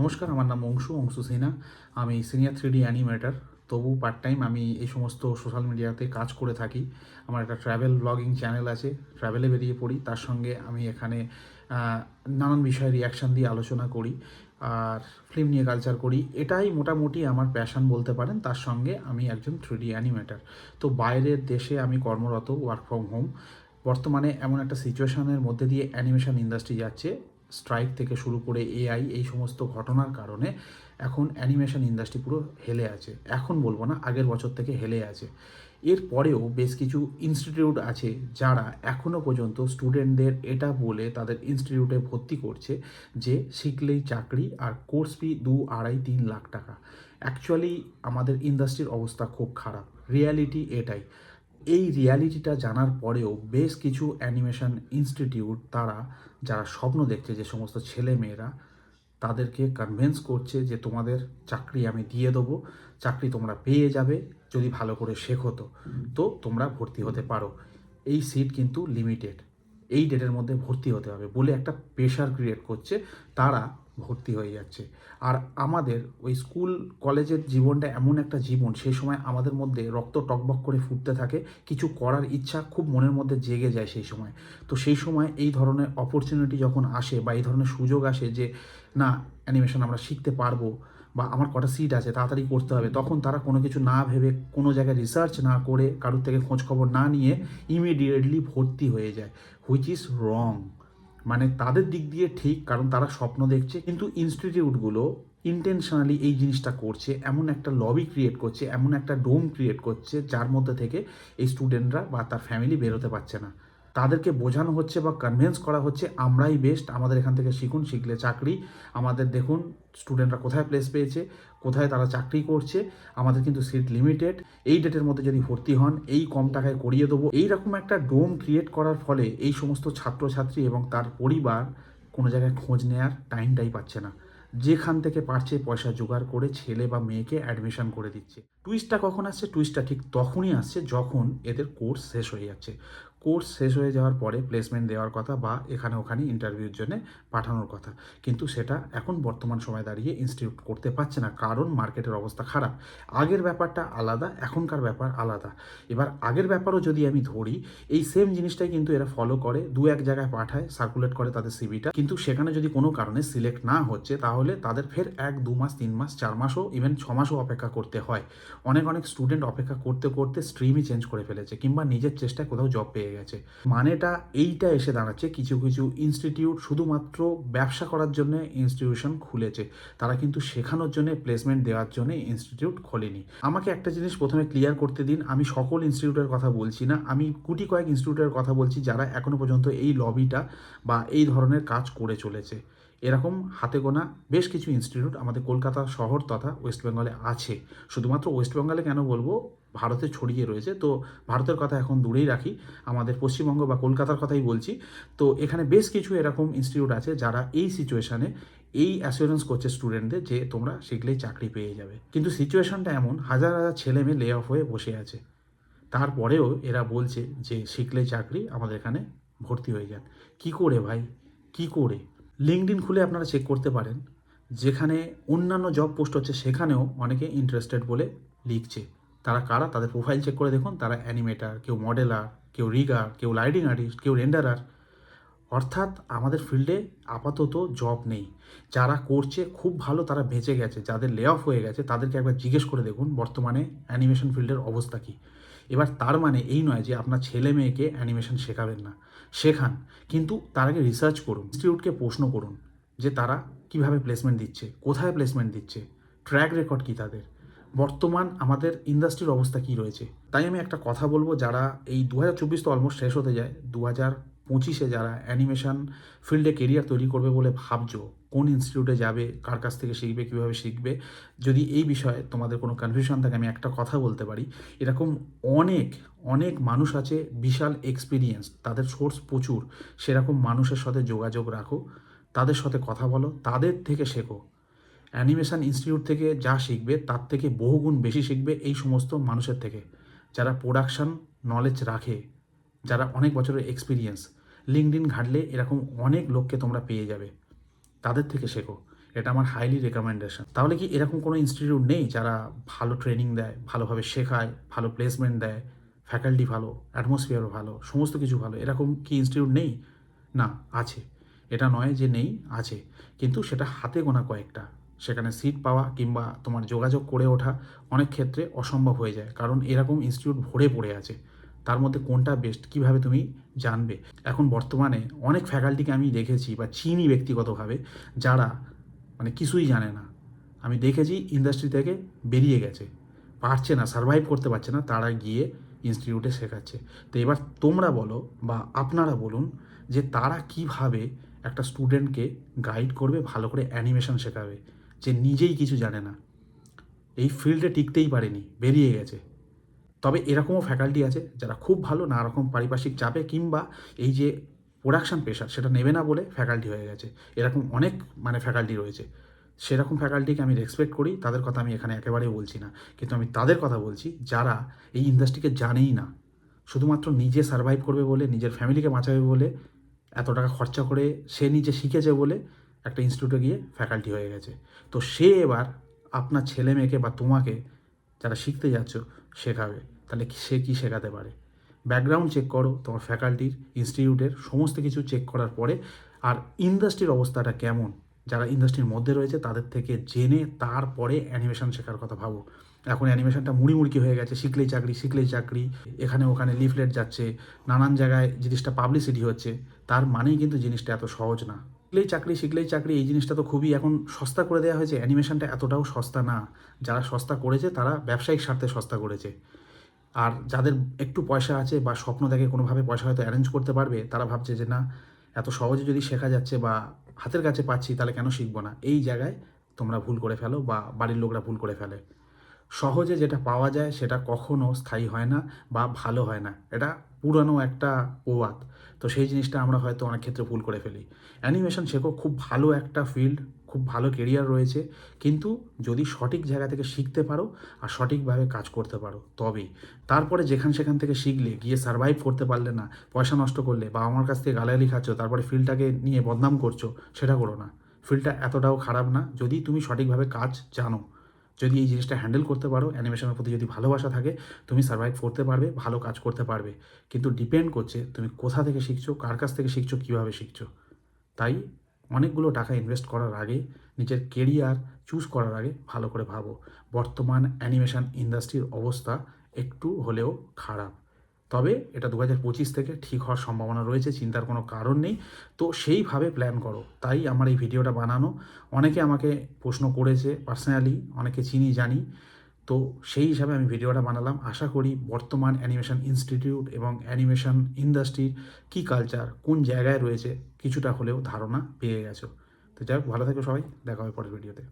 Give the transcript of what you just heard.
নমস্কার, আমার নাম অংশু অংশু সিনহা। আমি সিনিয়র থ্রি ডি অ্যানিমেটার। তবু পার্ট টাইম আমি এই সমস্ত সোশ্যাল মিডিয়াতে কাজ করে থাকি। আমার একটা ট্রাভেল ব্লগিং চ্যানেল আছে ট্রাভেলে বেরিয়ে পড়ি। তার সঙ্গে আমি এখানে নানান বিষয়ে রিয়াকশান দিয়ে আলোচনা করি আর ফিল্ম নিয়ে কালচার করি। এটাই মোটামুটি আমার প্যাশন বলতে পারেন। তার সঙ্গে আমি একজন থ্রি ডি অ্যানিমেটার। তো বাইরের দেশে আমি কর্মরত ওয়ার্ক ফ্রম হোম বর্তমানে এমন একটা সিচুয়েশনের মধ্যে দিয়ে অ্যানিমেশন ইন্ডাস্ট্রি যাচ্ছে। স্ট্রাইক থেকে শুরু করে এআই এই সমস্ত ঘটনার কারণে এখন অ্যানিমেশন ইন্ডাস্ট্রি পুরো হেলে আছে। এখন বলব না, আগের বছর থেকে হেলে আছে। এরপরেও বেশ কিছু ইনস্টিটিউট আছে যারা এখনও পর্যন্ত স্টুডেন্টদের এটা বলে তাদের ইনস্টিটিউটে ভর্তি করছে যে শিখলেই চাকরি আর কোর্স ফি দু আড়াই তিন লাখ টাকা। অ্যাকচুয়ালি আমাদের ইন্ডাস্ট্রির অবস্থা খুব খারাপ। রিয়ালিটি এটাই। এই রিয়ালিটিটা জানার পরেও বেশ কিছু অ্যানিমেশন ইনস্টিটিউট তারা, যারা স্বপ্ন দেখছে যে সমস্ত ছেলে মেয়েরা তাদেরকে কনভিন্স করছে যে তোমাদের চাকরি আমি দিয়ে দেবো, চাকরি তোমরা পেয়ে যাবে যদি ভালো করে শেখো তো। তো তোমরা ভর্তি হতে পারো। এই সিট কিন্তু লিমিটেড এই ডেটের মধ্যে ভর্তি হতে হবে বলে একটা প্রেশার ক্রিয়েট করছে তারা ভর্তি হয়ে যাচ্ছে। আর আমাদের ওই স্কুল, কলেজের জীবনটা এমন একটা জীবন সেই সময় আমাদের মধ্যে রক্ত টকবক করে ফুটতে থাকে, কিছু করার ইচ্ছা খুব মনের মধ্যে জেগে যায় সেই সময়। তো সেই সময় এই ধরনের অপরচুনিটি যখন আসে বা এই ধরনের সুযোগ আসে যে, না অ্যানিমেশন আমরা শিখতে পারব বা আমার কটা সিট আছে, তাড়াতাড়ি করতে হবে, তখন তারা কোনো কিছু না ভেবে, কোনো জায়গায় রিসার্চ না করে, কারোর থেকে খোঁজ খবর না নিয়ে ইমিডিয়েটলি ভর্তি হয়ে যায় হুইচ ইজ রং মানে তাদের দিক দিয়ে ঠিক, কারণ তারা স্বপ্ন দেখছে, কিন্তু ইনস্টিটিউটগুলো ইন্টেনশনালি এই জিনিসটা করছে, এমন একটা লবি ক্রিয়েট করছে, এমন একটা ডোম ক্রিয়েট করছে, যার মধ্যে থেকে এই স্টুডেন্টরা বা তার ফ্যামিলি বেরোতে পারছে না। তাদেরকে বোঝানো হচ্ছে বা কনভিন্স করা হচ্ছে, আমরাই বেস্ট আমাদের এখান থেকে শিখুন, শিখলে চাকরি। আমাদের দেখুন স্টুডেন্টরা কোথায় প্লেস পেয়েছে, কোথায় তারা চাকরি করছে, আমাদের কিন্তু সিট লিমিটেড এই ডেটের মধ্যে যদি ভর্তি হন, এই কম টাকায় করিয়ে দেবো। এইরকম একটা ডোম ক্রিয়েট করার ফলে এই সমস্ত ছাত্রছাত্রী এবং তার পরিবার কোনো জায়গায় খোঁজ নেওয়ার টাইমটাই পাচ্ছে না। যেখান থেকে পারছে, পয়সা জোগাড় করে ছেলে বা মেয়েকে অ্যাডমিশন করে দিচ্ছে। টুইস্টটা কখন আসছে? টুইস্টটা ঠিক তখনই আসছে যখন এদের কোর্স শেষ হয়ে যাচ্ছে। কোর্স শেষ হয়ে যাওয়ার পরে প্লেসমেন্ট দেওয়ার কথা বা এখানে ওখানে ইন্টারভিউর জন্য পাঠানোর কথা। কিন্তু সেটা এখন বর্তমান সময় দাঁড়িয়ে ইনস্টিটিউট করতে পারছে না। কারণ মার্কেটের অবস্থা খারাপ। আগের ব্যাপারটা আলাদা, এখনকার ব্যাপার আলাদা। এবার আগের ব্যাপারও যদি আমি ধরি, এই সেম জিনিসটাই কিন্তু এরা ফলো করে। দু এক জায়গায় পাঠায় সার্কুলেট করে তাদের সিভিটা কিন্তু সেখানে যদি কোনো কারণে সিলেক্ট না হচ্ছে, তাহলে তাদের ফের এক, দু মাস, তিন মাস, চার মাসও ইভেন ছ মাসও অপেক্ষা করতে হয়। অনেক অনেক স্টুডেন্ট অপেক্ষা করতে করতে স্ট্রিমই চেঞ্জ করে ফেলেছে কিংবা নিজের চেষ্টায় কোথাও জব পেয়ে গেছে। মানেটা এইটা এসে দাঁড়াচ্ছে, কিছু কিছু ইনস্টিটিউট শুধুমাত্র ব্যবসা করার জন্য ইনস্টিটিউশন খুলেছে। তারা কিন্তু শেখানোর জন্য প্লেসমেন্ট দেওয়ার জন্য ইনস্টিটিউট খোলেনি। আমাকে একটা জিনিস প্রথমে ক্লিয়ার করতে দিন, আমি সকল ইনস্টিটিউটের কথা বলছি না, আমি গুটি কয়েক ইনস্টিটিউটের কথা বলছি যারা এখনও পর্যন্ত এই লবিটা বা এই ধরনের কাজ করে চলেছে। এরকম হাতে গোনা বেশ কিছু ইনস্টিটিউট আমাদের কলকাতা শহর তথা ওয়েস্ট বেঙ্গলে আছে। শুধুমাত্র ওয়েস্ট বেঙ্গলে কেন বলব? ভারতে ছড়িয়ে রয়েছে। তো ভারতের কথা এখন দূরেই রাখি। আমাদের পশ্চিমবঙ্গ বা কলকাতার কথাই বলছি। তো এখানে বেশ কিছু এরকম ইনস্টিটিউট আছে যারা এই সিচুয়েশানে এই অ্যাসিওরেন্স করছে স্টুডেন্টদের যে তোমরা শিখলেই চাকরি পেয়ে যাবে। কিন্তু সিচুয়েশনটা এমন, হাজার হাজার ছেলে মেয়ে লে অফ হয়ে বসে আছে। তারপরেও এরা বলছে যে শিখলে চাকরি আমাদের এখানে ভর্তি হয়ে যান। কি করে ভাই? কি করে? লিঙ্কডিন খুলে আপনারা চেক করতে পারেন। যেখানে অন্যান্য জব পোস্ট হচ্ছে, সেখানেও অনেকে ইন্টারেস্টেড বলে লিখছে। তারা কারা? তাদের প্রোফাইল চেক করে দেখুন। তারা অ্যানিমেটার কেউ মডেলার কেউ রিগার কেউ লাইটিং আর্টিস্ট কেউ রেন্ডারার অর্থাৎ আমাদের ফিল্ডে আপাতত জব নেই। যারা করছে, খুব ভালো তারা বেঁচে গেছে। যাদের লে অফ হয়ে গেছে, তাদেরকে একবার জিজ্ঞেস করে দেখুন বর্তমানে অ্যানিমেশন ফিল্ডের অবস্থা কী। এবার তার মানে এই নয় যে আপনার ছেলে মেয়েকে অ্যানিমেশন শেখাবেন না। শেখান, কিন্তু তার আগে রিসার্চ করুন ইনস্টিটিউটকে প্রশ্ন করুন যে তারা কীভাবে প্লেসমেন্ট দিচ্ছে, কোথায় প্লেসমেন্ট দিচ্ছে ট্র্যাক রেকর্ড কী তাদের? বর্তমান আমাদের ইন্ডাস্ট্রির অবস্থা কি রয়েছে? তাই আমি একটা কথা বলব, যারা এই দু হাজার চব্বিশ তো অলমোস্ট শেষ হতে যায়, দু হাজার পঁচিশে যারা অ্যানিমেশন ফিল্ডে কেরিয়ার তৈরি করবে বলে ভাবছ, কোন ইনস্টিটিউটে যাবে, কার কাছ থেকে শিখবে, কীভাবে শিখবে, যদি এই বিষয়ে তোমাদের কোনো কনফিউশন থাকে, আমি একটা কথা বলতে পারি। এরকম অনেক অনেক মানুষ আছে বিশাল এক্সপিরিয়েন্স তাদের সোর্স প্রচুর, সেরকম মানুষের সাথে যোগাযোগ রাখো, তাদের সাথে কথা বলো, তাদের থেকে শেখো। অ্যানিমেশন ইনস্টিটিউট থেকে যা শিখবে, তার থেকে বহুগুণ বেশি শিখবে এই সমস্ত মানুষের থেকে, যারা প্রোডাকশান নলেজ রাখে। যারা অনেক বছরের এক্সপিরিয়েন্স লিঙ্কডিন ঘাটলে এরকম অনেক লোককে তোমরা পেয়ে যাবে। তাদের থেকে শেখো। এটা আমার হাইলি রেকমেন্ডেশন তাহলে কি এরকম কোনো ইনস্টিটিউট নেই যারা ভালো ট্রেনিং দেয়, ভালোভাবে শেখায়, ভালো প্লেসমেন্ট দেয় ফ্যাকাল্টি ভালো অ্যাটমসফিয়ারও ভালো, সমস্ত কিছু ভালো? এরকম কি ইনস্টিটিউট নেই? না, আছে। এটা নয় যে নেই, আছে। কিন্তু সেটা হাতে গোনা কয়েকটা। সেখানে সিট পাওয়া কিংবা তোমার যোগাযোগ করে ওঠা অনেক ক্ষেত্রে অসম্ভব হয়ে যায়। কারণ এরকম ইনস্টিটিউট ভরে পড়ে আছে। তার মধ্যে কোনটা বেস্ট কীভাবে তুমি জানবে? এখন বর্তমানে অনেক ফ্যাকাল্টিকে আমি দেখেছি বা চিনি ব্যক্তিগতভাবে যারা মানে কিছুই জানে না। আমি দেখেছি ইন্ডাস্ট্রি থেকে বেরিয়ে গেছে। পারছে না সার্ভাইভ করতে পারছে না, তারা গিয়ে ইনস্টিটিউটে শেখাচ্ছে। তো এবার তোমরা বলো বা আপনারা বলুন যে তারা কীভাবে একটা স্টুডেন্টকে গাইড করবে, ভালো করে অ্যানিমেশন শেখাবে, যে নিজেই কিছু জানে না। এই ফিল্ডে টিকতেই পারেনি, বেরিয়ে গেছে। তবে এরকমও ফ্যাকাল্টি আছে যারা খুব ভালো না রকম পারিপার্শ্বিক চাপে কিংবা এই যে প্রোডাকশন প্রেশার সেটা নেবে না বলে ফ্যাকাল্টি হয়ে গেছে। এরকম অনেক মানে ফ্যাকাল্টি রয়েছে। সেরকম ফ্যাকাল্টিকে আমি রেসপেক্ট করি, তাদের কথা আমি এখানে একেবারেই বলছি না। কিন্তু আমি তাদের কথা বলছি, যারা এই ইন্ডাস্ট্রিকে জানেই না, শুধুমাত্র নিজে সার্ভাইভ করবে বলে, নিজের ফ্যামিলিকে বাঁচাবে বলে, এত টাকা খরচা করে সে নিজে শিখেছে বলে একটা ইনস্টিটিউটে গিয়ে ফ্যাকাল্টি হয়ে গেছে। তো সে এবার আপনার ছেলে মেয়েকে বা তোমাকে যারা শিখতে যাচ্ছ শেখাবে। তাহলে সে কি শেখাতে পারে? ব্যাকগ্রাউন্ড চেক করো তোমার ফ্যাকাল্টির ইনস্টিটিউটের সমস্ত কিছু চেক করার পরে আর ইন্ডাস্ট্রির অবস্থাটা কেমন? যারা ইন্ডাস্ট্রির মধ্যে রয়েছে তাদের থেকে জেনে তারপরে অ্যানিমেশন শেখার কথা ভাবো। এখন অ্যানিমেশনটা মুড়ি মুড়কি হয়ে গেছে, শিখলেই চাকরি শিখলেই চাকরি, এখানে ওখানে লিফলেট যাচ্ছে, নানান জায়গায় জিনিসটা পাবলিসিটি হচ্ছে, তার মানেই কিন্তু জিনিসটা এত সহজ না। শিখলেই চাকরি শিখলেই চাকরি, এই জিনিসটা তো খুবই এখন সস্তা করে দেওয়া হয়েছে। অ্যানিমেশনটা এতটাও সস্তা না। যারা সস্তা করেছে, তারা ব্যবসায়িক স্বার্থে সস্তা করেছে। আর যাদের একটু পয়সা আছে বা স্বপ্ন দেখে কোনোভাবে পয়সা হয়তো অ্যারেঞ্জ করতে পারবে, তারা ভাবছে যে, না, এত সহজে যদি শেখা যাচ্ছে বা হাতের কাছে পাচ্ছি, তাহলে কেন শিখব না? এই জায়গায় তোমরা ভুল করে ফেলো বা বাড়ির লোকরা ভুল করে ফেলে। সহজে যেটা পাওয়া যায়, সেটা কখনো স্থায়ী হয় না বা ভালো হয় না। এটা পুরানো একটা প্রবাদ তো সেই জিনিসটা আমরা হয়তো অনেক ক্ষেত্রে ভুল করে ফেলি। অ্যানিমেশন শেখো, খুব ভালো একটা ফিল্ড খুব ভালো কেরিয়ার রয়েছে। কিন্তু যদি সঠিক জায়গা থেকে শিখতে পারো আর সঠিকভাবে কাজ করতে পারো, তবেই। তারপরে যেখান সেখান থেকে শিখলে, গিয়ে সার্ভাইভ করতে পারলে না, পয়সা নষ্ট করলে বা আমার কাছ থেকে গালাগালি খাচ্ছ, তারপরে ফিল্ডটাকে নিয়ে বদনাম করছ, সেটা করো না। ফিল্ডটা এতটাও খারাপ না, যদি তুমি সঠিকভাবে কাজ জানো যদি এই জিনিসটা হ্যান্ডেল করতে পারো অ্যানিমেশনের প্রতি যদি ভালোবাসা থাকে, তুমি সার্ভাইভ করতে পারবে, ভালো কাজ করতে পারবে। কিন্তু ডিপেন্ড করছে তুমি কোথা থেকে শিখছো, কার কাছ থেকে শিখছো, কীভাবে শিখছো। তাই অনেকগুলো টাকা ইনভেস্ট করার আগে, নিজের কেরিয়ার চুজ করার আগে ভালো করে ভাবো। বর্তমান অ্যানিমেশন ইন্ডাস্ট্রির অবস্থা একটু হলেও খারাপ। তবে এটা দু হাজার পঁচিশ থেকে ঠিক হওয়ার সম্ভাবনা রয়েছে, চিন্তার কোনো কারণ নেই। তো সেইভাবে প্ল্যান করো। তাই আমার এই ভিডিওটা বানানো। অনেকে আমাকে প্রশ্ন করেছে পার্সোনালি অনেকে চিনি, জানি। তো সেই হিসাবে আমি ভিডিওটা বানালাম। আশা করি বর্তমান অ্যানিমেশন ইনস্টিটিউট এবং অ্যানিমেশন ইন্ডাস্ট্রির কী কালচার কোন জায়গায় রয়েছে, কিছুটা হলেও ধারণা পেয়ে গেছো। তো যাই হোক, ভালো থেকো সবাই। দেখা হবে পরের ভিডিওতে।